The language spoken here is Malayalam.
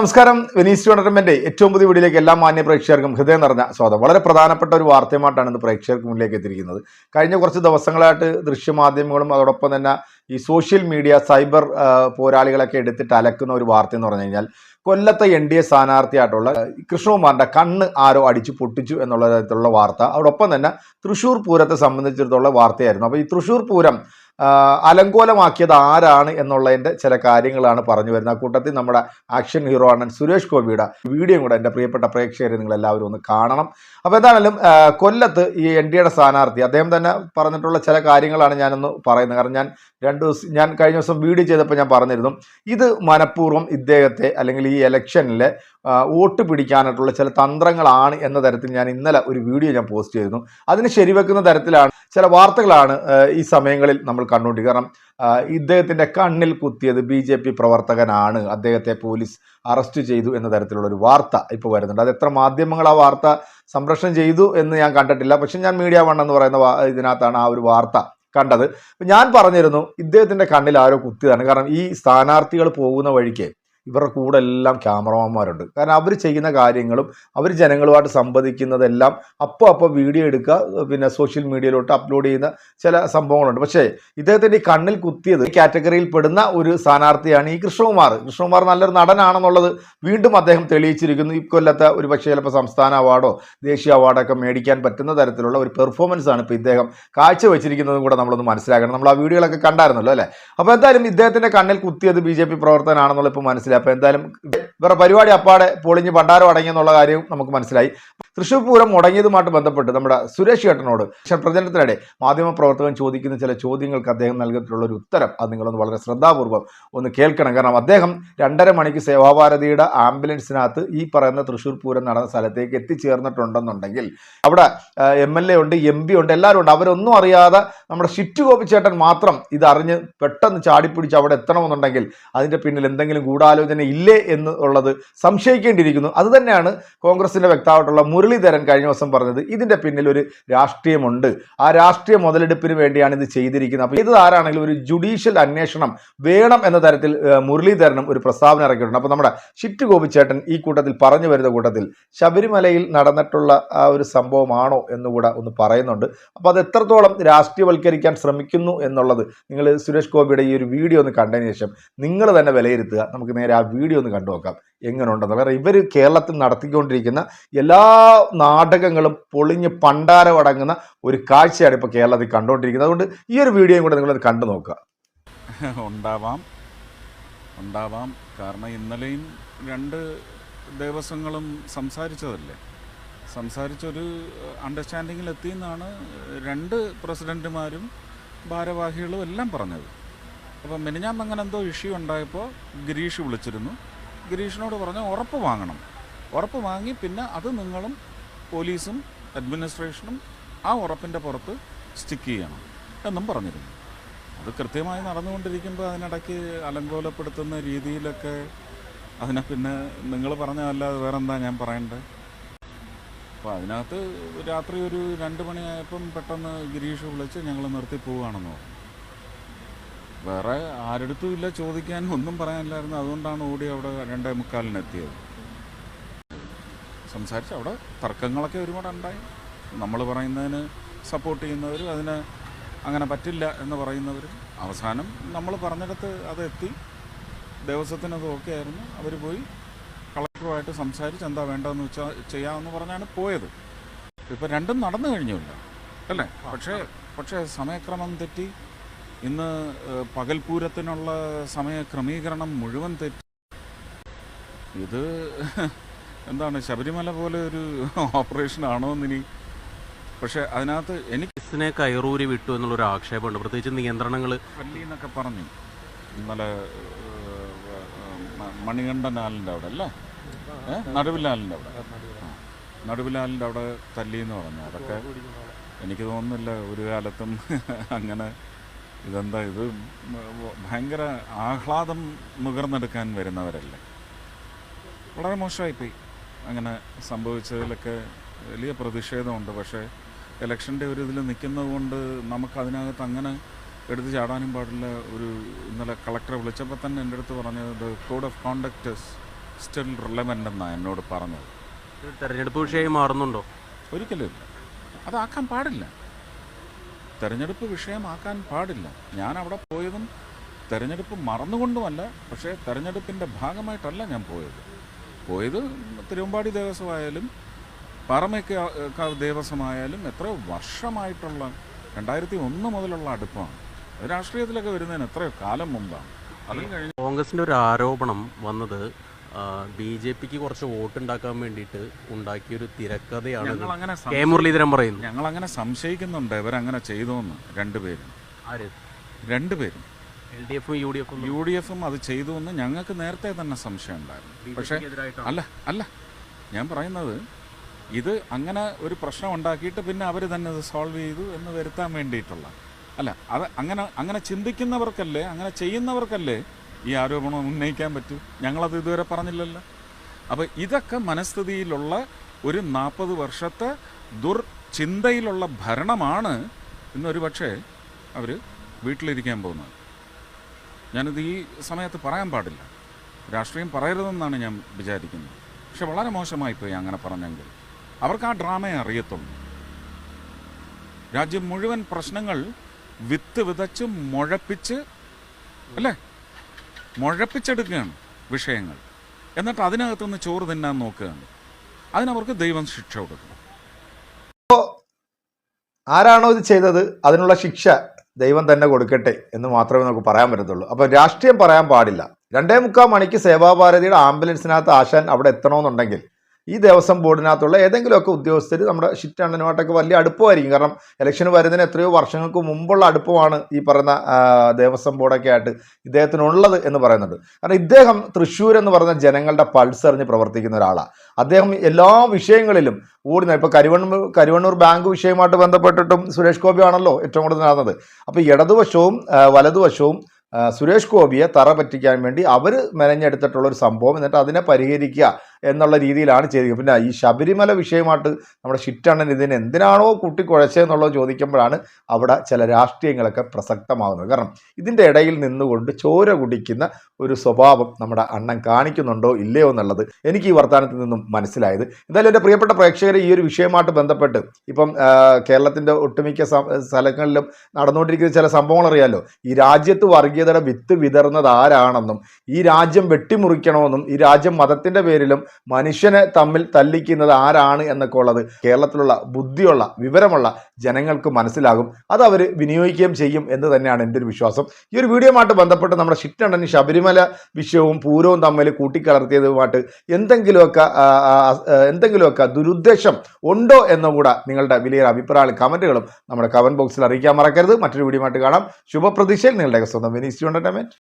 നമസ്കാരം. വെനീസ് ടൂർണമെന്റ് ഏറ്റവും പുതിയ വീഡിയോയിലേക്ക് എല്ലാ മാന്യ പ്രേക്ഷകർക്കും ഹൃദയം നിറഞ്ഞ സ്വാഗതം. വളരെ പ്രധാനപ്പെട്ട ഒരു വാർത്തയുമായിട്ടാണ് ഇന്ന് പ്രേക്ഷകർക്ക് മുന്നിലേക്ക് എത്തിയിരിക്കുന്നത്. കഴിഞ്ഞ കുറച്ച് ദിവസങ്ങളായിട്ട് ദൃശ്യമാധ്യമങ്ങളും അതോടൊപ്പം തന്നെ ഈ സോഷ്യൽ മീഡിയ സൈബർ പോരാളികളൊക്കെ എടുത്തിട്ട് അലക്കുന്ന ഒരു വാർത്ത എന്ന് പറഞ്ഞു കഴിഞ്ഞാൽ കൊല്ലത്തെ എൻ ഡി എ സ്ഥാനാർത്ഥിയായിട്ടുള്ള കൃഷ്ണകുമാറിന്റെ കണ്ണ് ആരോ അടിച്ചു പൊട്ടിച്ചു എന്നുള്ള തരത്തിലുള്ള വാർത്ത. അതോടൊപ്പം തന്നെ തൃശൂർ പൂരത്തെ സംബന്ധിച്ചിടത്തോളം വാർത്തയായിരുന്നു. അപ്പോൾ ഈ തൃശൂർ പൂരം അലങ്കോലമാക്കിയത് ആരാണ് എന്നുള്ളതിന്റെ ചില കാര്യങ്ങളാണ് പറഞ്ഞു വരുന്നത്. ആ കൂട്ടത്തിൽ നമ്മുടെ ആക്ഷൻ ഹീറോ ആണ് സുരേഷ് ഗോപിയുടെ വീഡിയോ കൂടെ എന്റെ പ്രിയപ്പെട്ട പ്രേക്ഷകരെ നിങ്ങൾ എല്ലാവരും ഒന്ന് കാണണം. അപ്പോൾ എന്താണെങ്കിലും കൊല്ലത്ത് ഈ എൻ ഡി എയുടെ സ്ഥാനാർത്ഥി അദ്ദേഹം തന്നെ പറഞ്ഞിട്ടുള്ള ചില കാര്യങ്ങളാണ് ഞാനൊന്ന് പറയുന്നത്. കാരണം ഞാൻ രണ്ട് ദിവസം ഞാൻ കഴിഞ്ഞ ദിവസം വീഡിയോ ചെയ്തപ്പോൾ ഞാൻ പറഞ്ഞിരുന്നു ഇത് മനഃപൂർവം ഇദ്ദേഹത്തെ അല്ലെങ്കിൽ ഈ ഇലക്ഷനിൽ വോട്ട് പിടിക്കാനായിട്ടുള്ള ചില തന്ത്രങ്ങളാണ് എന്ന തരത്തിൽ ഞാൻ ഇന്നലെ ഒരു വീഡിയോ ഞാൻ പോസ്റ്റ് ചെയ്തിരുന്നു. അതിന് ശരിവെക്കുന്ന തരത്തിലാണ് ചില വാർത്തകളാണ് ഈ സമയങ്ങളിൽ നമ്മൾ കണ്ടുകൊണ്ടിരിക്കുന്നത് കാരണം ഇദ്ദേഹത്തിന്റെ കണ്ണിൽ കുത്തിയത് ബി ജെ പി പ്രവർത്തകനാണ്. അദ്ദേഹത്തെ പോലീസ് അറസ്റ്റ് ചെയ്തു എന്ന തരത്തിലുള്ള ഒരു വാർത്ത ഇപ്പോൾ വരുന്നുണ്ട്. അത് എത്ര മാധ്യമങ്ങൾ ആ വാർത്ത സംപ്രേഷണം ചെയ്തു എന്ന് ഞാൻ കണ്ടിട്ടില്ല. പക്ഷെ ഞാൻ മീഡിയ വൺ എന്ന് പറയുന്ന ഇതിനകത്താണ് ആ ഒരു വാർത്ത കണ്ടത്. ഞാൻ പറഞ്ഞിരുന്നു ഇദ്ദേഹത്തിന്റെ കണ്ണിൽ ആരോ കുത്തിയതാണ്. കാരണം ഈ സ്ഥാനാർത്ഥികൾ പോകുന്ന വഴിക്ക് ഇവരുടെ കൂടെ എല്ലാം ക്യാമറമാന്മാരുണ്ട് കാരണം അവർ ചെയ്യുന്ന കാര്യങ്ങളും അവർ ജനങ്ങളുമായിട്ട് സംവദിക്കുന്നതെല്ലാം അപ്പോൾ അപ്പോൾ വീഡിയോ എടുക്കുക പിന്നെ സോഷ്യൽ മീഡിയയിലോട്ട് അപ്ലോഡ് ചെയ്യുന്ന ചില സംഭവങ്ങളുണ്ട്. പക്ഷേ ഇദ്ദേഹത്തിന്റെ കണ്ണിൽ കുത്തിയത് കാറ്റഗറിയിൽ പെടുന്ന ഒരു സ്ഥാനാർത്ഥിയാണ് ഈ കൃഷ്ണകുമാർ. കൃഷ്ണകുമാർ നല്ലൊരു നടനാണെന്നുള്ളത് വീണ്ടും അദ്ദേഹം തെളിയിച്ചിരിക്കുന്നു. ഈ കൊല്ലത്തെ ഒരു പക്ഷേ ചിലപ്പോൾ സംസ്ഥാന അവാർഡോ ദേശീയ അവാർഡൊക്കെ മേടിക്കാൻ പറ്റുന്ന തരത്തിലുള്ള ഒരു പെർഫോമൻസ് ആണ് ഇപ്പോൾ ഇദ്ദേഹം കാഴ്ചവെച്ചിരിക്കുന്നതും കൂടെ നമ്മളൊന്ന് മനസ്സിലാക്കണം. നമ്മൾ ആ വീഡിയോകളൊക്കെ കണ്ടായിരുന്നല്ലോ അല്ലേ? അപ്പോൾ എന്തായാലും ഇദ്ദേഹത്തിന്റെ കണ്ണിൽ കുത്തിയത് ബി ജെ പി പ്രവർത്തനാണെന്നുള്ള ഇപ്പോൾ മനസ്സിലായി. അപ്പോൾ എന്തായാലും ഇവരുടെ പരിപാടി അപ്പാടെ പൊളിഞ്ഞ് ഭണ്ഡാരം അടങ്ങിയെന്നുള്ള കാര്യവും നമുക്ക് മനസ്സിലായി. തൃശ്ശൂർ പൂരം മുടങ്ങിയതുമായിട്ട് ബന്ധപ്പെട്ട് നമ്മുടെ സുരേഷ് ഏട്ടനോട് പ്രചരണത്തിനിടെ മാധ്യമപ്രവർത്തകൻ ചോദിക്കുന്ന ചില ചോദ്യങ്ങൾക്ക് അദ്ദേഹം നൽകിയിട്ടുള്ള ഒരു ഉത്തരം അത് നിങ്ങളൊന്ന് വളരെ ശ്രദ്ധാപൂർവം ഒന്ന് കേൾക്കണം. കാരണം അദ്ദേഹം രണ്ടര മണിക്ക് സേവാഭാരതിയുടെ ആംബുലൻസിനകത്ത് ഈ പറയുന്ന തൃശ്ശൂർ പൂരം നടന്ന സ്ഥലത്തേക്ക് എത്തിച്ചേർന്നിട്ടുണ്ടെന്നുണ്ടെങ്കിൽ അവിടെ എം എൽ എ ഉണ്ട് എം പി ഉണ്ട് എല്ലാവരും ഉണ്ട്. അവരൊന്നും അറിയാതെ നമ്മുടെ ഷിറ്റ് ഗോപിച്ചേട്ടൻ മാത്രം ഇത് പെട്ടെന്ന് ചാടിപ്പിടിച്ച് അവിടെ എത്തണമെന്നുണ്ടെങ്കിൽ അതിന്റെ പിന്നിൽ എന്തെങ്കിലും ഗൂഢാലോചന ഇല്ലേ എന്നുള്ളത് സംശയിക്കേണ്ടിയിരിക്കുന്നു. അതുതന്നെയാണ് തന്നെയാണ് കോൺഗ്രസിന്റെ വ്യക്താവായിട്ടുള്ള മുരളീധരൻ കഴിഞ്ഞ ദിവസം പറഞ്ഞത് ഇതിന്റെ പിന്നിൽ ഒരു രാഷ്ട്രീയമുണ്ട്. ആ രാഷ്ട്രീയ മുതലെടുപ്പിന് വേണ്ടിയാണ് ഇത് ചെയ്തിരിക്കുന്നത്. അപ്പോൾ ഇത് ആരാണെങ്കിലും ഒരു ജുഡീഷ്യൽ അന്വേഷണം വേണം എന്ന തരത്തിൽ മുരളീധരനും ഒരു പ്രസ്താവന ഇറക്കിയിട്ടുണ്ട്. അപ്പോൾ നമ്മുടെ ഷിറ്റ് ഗോപിച്ചേട്ടൻ ഈ കൂട്ടത്തിൽ പറഞ്ഞു വരുന്ന കൂട്ടത്തിൽ ശബരിമലയിൽ നടന്നിട്ടുള്ള ആ ഒരു സംഭവമാണോ എന്നുകൂടെ ഒന്ന് പറയുന്നുണ്ട്. അപ്പോൾ അത് എത്രത്തോളം രാഷ്ട്രീയവൽക്കരിക്കാൻ ശ്രമിക്കുന്നു എന്നുള്ളത് നിങ്ങൾ സുരേഷ് ഗോപിയുടെ ഈ ഒരു വീഡിയോ ഒന്ന് കണ്ടതിന് ശേഷം നിങ്ങൾ തന്നെ വിലയിരുത്തുക. നമുക്ക് നേരെ ആ വീഡിയോ ഒന്ന് കണ്ടു നോക്കാം എങ്ങനെയുണ്ടെന്ന് വേറെ ഇവർ കേരളത്തിൽ നടത്തിക്കൊണ്ടിരിക്കുന്ന എല്ലാ നാടകങ്ങളും പൊളിഞ്ഞ് പണ്ടാരമടങ്ങുന്ന ഒരു കാഴ്ചയാണ് ഇപ്പോൾ കേരളത്തിൽ കണ്ടുകൊണ്ടിരിക്കുന്നത്. അതുകൊണ്ട് ഈ ഒരു വീഡിയോയും കൂടെ നിങ്ങളത് കണ്ടു നോക്കുക. ഉണ്ടാവാം. ഉണ്ടാവാം. കാരണം ഇന്നലെയും രണ്ട് ദേവസ്വങ്ങളും സംസാരിച്ചതല്ലേ? സംസാരിച്ചൊരു അണ്ടർസ്റ്റാൻഡിങ്ങിൽ എത്തിയെന്നാണ് രണ്ട് പ്രസിഡന്റുമാരും ഭാരവാഹികളും എല്ലാം പറഞ്ഞത്. അപ്പം മിനിഞ്ഞാന്ന് അങ്ങനെ എന്തോ ഇഷ്യൂ ഉണ്ടായപ്പോൾ ഗിരീഷ് വിളിച്ചിരുന്നു. ഗിരീഷിനോട് പറഞ്ഞു ഉറപ്പ് വാങ്ങണം. ഉറപ്പ് വാങ്ങി പിന്നെ അത് നിങ്ങളും പോലീസും അഡ്മിനിസ്ട്രേഷനും ആ ഉറപ്പിന്റെ പുറത്ത് സ്റ്റിക്ക് ചെയ്യണം എന്നും പറഞ്ഞിരുന്നു. അത് കൃത്യമായി നടന്നുകൊണ്ടിരിക്കുമ്പോൾ അതിനിടയ്ക്ക് അലങ്കോലപ്പെടുത്തുന്ന രീതിയിലൊക്കെ അതിനെ പിന്നെ നിങ്ങൾ പറഞ്ഞതല്ലാതെ വേറെന്താ ഞാൻ പറയണ്ടേ? അപ്പോൾ അതിനകത്ത് രാത്രി ഒരു രണ്ട് മണിയായപ്പം പെട്ടെന്ന് ഗിരീഷ് വിളിച്ച് ഞങ്ങൾ നിർത്തി പോവുകയാണെന്ന് പറഞ്ഞു. വേറെ ആരെടുത്തും ഇല്ല ചോദിക്കാൻ ഒന്നും പറയാനില്ലായിരുന്നു. അതുകൊണ്ടാണ് ഓടി അവിടെ രണ്ടേ മുക്കാലിന് എത്തിയത് സംസാരിച്ച് അവിടെ തർക്കങ്ങളൊക്കെ ഒരുപാട് ഉണ്ടായി. നമ്മൾ പറയുന്നതിന് സപ്പോർട്ട് ചെയ്യുന്നവരും അതിന് അങ്ങനെ പറ്റില്ല എന്ന് പറയുന്നവരും. അവസാനം നമ്മൾ പറഞ്ഞിടത്ത് അതെത്തി. ദിവസത്തിന് അത് ഓക്കെ ആയിരുന്നു. അവർ പോയി കളക്ടറുമായിട്ട് സംസാരിച്ച് എന്താ വേണ്ടതെന്ന് വെച്ചാൽ ചെയ്യാമെന്ന് പറഞ്ഞാണ് പോയത്. ഇപ്പം രണ്ടും നടന്നു കഴിഞ്ഞില്ല. അല്ലേ? പക്ഷേ പക്ഷേ സമയക്രമം തെറ്റി ഇന്ന് പകൽപൂരത്തിനുള്ള സമയ ക്രമീകരണം മുഴുവൻ തെറ്റി. ഇത് എന്താണ് ശബരിമല പോലെ ഒരു ഓപ്പറേഷൻ ആണോ എന്നിനി പക്ഷേ അതിനകത്ത് എനിക്ക് ബസ്സിനെ കയറൂരി വിട്ടു എന്നുള്ളൊരു ആക്ഷേപമുണ്ട്. പ്രത്യേകിച്ച് നിയന്ത്രണങ്ങൾ പള്ളി എന്നൊക്കെ പറഞ്ഞു. ഇന്നലെ ഏഹ്, മ- മണികണ്ഠൻ ആലിന്റെ അവിടെ അല്ലേ? നടുവിലാലിന്റെ അവിടെ. നടുവിലാലിന്റെ അവിടെ തല്ലി എന്ന് പറഞ്ഞു. അതൊക്കെ എനിക്ക് തോന്നുന്നില്ല ഒരു കാലത്തും അങ്ങനെ ഇതെന്താ ഇത്? ഭയങ്കര ആഹ്ലാദം നുകർന്നെടുക്കാൻ വരുന്നവരല്ലേ? വളരെ മോശമായിപ്പോയി. അങ്ങനെ സംഭവിച്ചതിലൊക്കെ വലിയ പ്രതിഷേധമുണ്ട്. പക്ഷേ ഇലക്ഷന്റെ ഒരു ഇതിൽ നിൽക്കുന്നത് കൊണ്ട് നമുക്ക് അതിനകത്ത് അങ്ങനെ എടുത്തു ചാടാനും പാടില്ല. ഒരു ഇന്നലെ കളക്ടറെ വിളിച്ചപ്പോൾ തന്നെ എന്റെ അടുത്ത് പറഞ്ഞത് code of conduct still relevant എന്നാണ് എന്നോട് പറഞ്ഞത്. തെരഞ്ഞെടുപ്പ് വിഷയമായി മാറുന്നുണ്ടോ? ഒരിക്കലും ഇല്ല. അതാക്കാൻ പാടില്ല. തെരഞ്ഞെടുപ്പ് വിഷയമാക്കാൻ പാടില്ല. ഞാൻ അവിടെ പോയതും തെരഞ്ഞെടുപ്പ് മറന്നുകൊണ്ടുമല്ല പക്ഷേ തെരഞ്ഞെടുപ്പിന്റെ ഭാഗമായിട്ടല്ല ഞാൻ പോയത്. പോയത് തിരുവമ്പാടി ദേവസ്വമായാലും പാറമേക്കാവ് ദേവസ്വമായാലും എത്ര വർഷമായിട്ടുള്ള രണ്ടായിരത്തി ഒന്ന് മുതലുള്ള അടുപ്പാണ്. രാഷ്ട്രീയത്തിലൊക്കെ വരുന്നതിന് എത്രയോ കാലം മുമ്പാണ്. അതും കഴിഞ്ഞ് കോൺഗ്രസിന്റെ ഒരു ആരോപണം വന്നത് ബി ജെ പിക്ക് കുറച്ച് വോട്ടുണ്ടാക്കാൻ വേണ്ടിയിട്ട് ഉണ്ടാക്കിയൊരു തിരക്കഥയാണ് കെ മുരളീധരൻ പറയുന്നു. ഞങ്ങളങ്ങനെ സംശയിക്കുന്നുണ്ട്. ഇവരങ്ങനെ ചെയ്തോന്ന് രണ്ടുപേരും. രണ്ടുപേരും. എൽ ഡി എഫും യു ഡി എഫും യു ഡി എഫും അത് ചെയ്തു എന്ന് ഞങ്ങൾക്ക് നേരത്തെ തന്നെ സംശയം ഉണ്ടായിരുന്നു. പക്ഷേ അല്ല അല്ല. ഞാൻ പറയുന്നത് ഇത് അങ്ങനെ ഒരു പ്രശ്നം ഉണ്ടാക്കിയിട്ട് പിന്നെ അവർ തന്നെ അത് സോൾവ് ചെയ്തു എന്ന് വരുത്താൻ വേണ്ടിയിട്ടുള്ള. അല്ല അത് അങ്ങനെ അങ്ങനെ ചിന്തിക്കുന്നവർക്കല്ലേ അങ്ങനെ ചെയ്യുന്നവർക്കല്ലേ ഈ ആരോപണം ഉന്നയിക്കാൻ പറ്റൂ. ഞങ്ങളത് ഇതുവരെ പറഞ്ഞില്ലല്ലോ. അപ്പോൾ ഇതൊക്കെ മനസ്ഥിതിയിലുള്ള ഒരു നാൽപ്പത് വർഷത്തെ ദുർചിന്തയിലുള്ള ഭരണമാണ് ഇന്നൊരു പക്ഷേ അവർ വീട്ടിലിരിക്കാൻ പോകുന്നത്. ഞാനിത് ഈ സമയത്ത് പറയാൻ പാടില്ല. രാഷ്ട്രീയം പറയരുതെന്നാണ് ഞാൻ വിചാരിക്കുന്നത്. പക്ഷെ വളരെ മോശമായിപ്പോയി അങ്ങനെ പറഞ്ഞെങ്കിൽ. അവർക്ക് ആ ഡ്രാമയെ അറിയത്തുള്ളൂ. രാജ്യം മുഴുവൻ പ്രശ്നങ്ങൾ വിത്ത് വിതച്ച് മുഴപ്പിച്ച് അല്ലേ? മുഴപ്പിച്ചെടുക്കുകയാണ് വിഷയങ്ങൾ. എന്നിട്ട് അതിനകത്തുനിന്ന് ചോറ് തിന്നാൻ നോക്കുകയാണ്. അതിനവർക്ക് ദൈവം ശിക്ഷ കൊടുക്കും. ആരാണോ ഇത് ചെയ്തത് അതിനുള്ള ശിക്ഷ ദൈവം തന്നെ കൊടുക്കട്ടെ എന്ന് മാത്രമേ നമുക്ക് പറയാൻ പറ്റത്തുള്ളൂ. അപ്പോൾ രാഷ്ട്രീയം പറയാൻ പാടില്ല. രണ്ടേ മുക്കാൽ മണിക്ക് സേവാഭാരതിയുടെ ആംബുലൻസിനകത്ത് ആശാൻ അവിടെ എത്തണമെന്നുണ്ടെങ്കിൽ ഈ ദേവസ്വം ബോർഡിനകത്തുള്ള ഏതെങ്കിലുമൊക്കെ ഉദ്യോഗസ്ഥർ നമ്മുടെ ഷിറ്റ് അണ്ണനുമായിട്ടൊക്കെ വലിയ അടുപ്പമായിരിക്കും. കാരണം ഇലക്ഷൻ വരുന്നതിന് എത്രയോ വർഷങ്ങൾക്ക് മുമ്പുള്ള അടുപ്പമാണ് ഈ പറയുന്ന ദേവസ്വം ബോർഡൊക്കെ ആയിട്ട് ഇദ്ദേഹത്തിനുള്ളത് എന്ന് പറയുന്നുണ്ട് കാരണം ഇദ്ദേഹം തൃശ്ശൂർ എന്ന് പറയുന്ന ജനങ്ങളുടെ പൾസ് അറിഞ്ഞ് പ്രവർത്തിക്കുന്ന ഒരാളാണ് അദ്ദേഹം എല്ലാ വിഷയങ്ങളിലും ഓടുന്ന ഇപ്പോൾ കരുവണ്ണൂർ കരുവണ്ണൂർ ബാങ്ക് വിഷയമായിട്ട് ബന്ധപ്പെട്ടിട്ടും സുരേഷ് ഗോപി ആണല്ലോ ഏറ്റവും കൂടുതൽ നടന്നത്. അപ്പോൾ ഇടതുവശവും വലതുവശവും സുരേഷ് ഗോപിയെ തറ പറ്റിക്കാൻ വേണ്ടി അവർ മെനഞ്ഞെടുത്തിട്ടുള്ള ഒരു സംഭവം. എന്നിട്ട് അതിനെ പരിഹരിക്കുക. എന്നുള്ള രീതിയിലാണ് ചെയ്തത് പിന്നെ ഈ ശബരിമല വിഷയമായിട്ട് നമ്മുടെ ഷിറ്റണ്ണൻ ഇതിന് എന്തിനാണോ കുട്ടി കുഴച്ചതെന്നുള്ളത് ചോദിക്കുമ്പോഴാണ് അവിടെ ചില രാഷ്ട്രീയങ്ങളൊക്കെ പ്രസക്തമാകുന്നത്. കാരണം ഇതിന്റെ ഇടയിൽ നിന്നുകൊണ്ട് ചോര കുടിക്കുന്ന ഒരു സ്വഭാവം നമ്മുടെ അണ്ണൻ കാണിക്കുന്നുണ്ടോ ഇല്ലയോ എന്നുള്ളത് എനിക്ക് ഈ വർത്തമാനത്തിൽ നിന്നും മനസ്സിലായത്. എന്തായാലും എന്റെ പ്രിയപ്പെട്ട പ്രേക്ഷകരെ ഈ ഒരു വിഷയമായിട്ട് ബന്ധപ്പെട്ട് ഇപ്പം കേരളത്തിന്റെ ഒട്ടുമിക്ക സ്ഥലങ്ങളിലും നടന്നുകൊണ്ടിരിക്കുന്ന ചില സംഭവങ്ങൾ അറിയാമല്ലോ ഈ രാജ്യത്ത് വർഗീയതയുടെ വിത്ത് വിതർന്നത് ആരാണെന്നും ഈ രാജ്യം വെട്ടിമുറിക്കണമെന്നും ഈ രാജ്യം മതത്തിന്റെ പേരിലും മനുഷ്യനെ തമ്മിൽ തല്ലിക്കുന്നത് ആരാണ് എന്നൊക്കെ ഉള്ളത് കേരളത്തിലുള്ള ബുദ്ധിയുള്ള വിവരമുള്ള ജനങ്ങൾക്ക് മനസ്സിലാകും. അത് അവർ വിനിയോഗിക്കുകയും ചെയ്യും എന്ന് തന്നെയാണ് എന്റെ ഒരു വിശ്വാസം. ഈ ഒരു വീഡിയോമായിട്ട് ബന്ധപ്പെട്ട് നമ്മുടെ ഷിറ്റണ്ണന് ശബരിമല വിഷയവും പൂരവും തമ്മിൽ കൂട്ടിക്കലർത്തിയതുമായിട്ട് എന്തെങ്കിലുമൊക്കെ എന്തെങ്കിലുമൊക്കെ ദുരുദ്ദേശം ഉണ്ടോ എന്നും കൂടെ നിങ്ങളുടെ വലിയ അഭിപ്രായങ്ങളും കമന്റുകളും നമ്മുടെ കമന്റ് ബോക്സിൽ അറിയിക്കാൻ മറക്കരുത്. മറ്റൊരു വീഡിയോ ആയിട്ട് കാണാം. ശുഭപ്രതീക്ഷയിൽ നിങ്ങളുടെ സ്വന്തം വിനീസ് എന്റർടൈൻമെന്റ്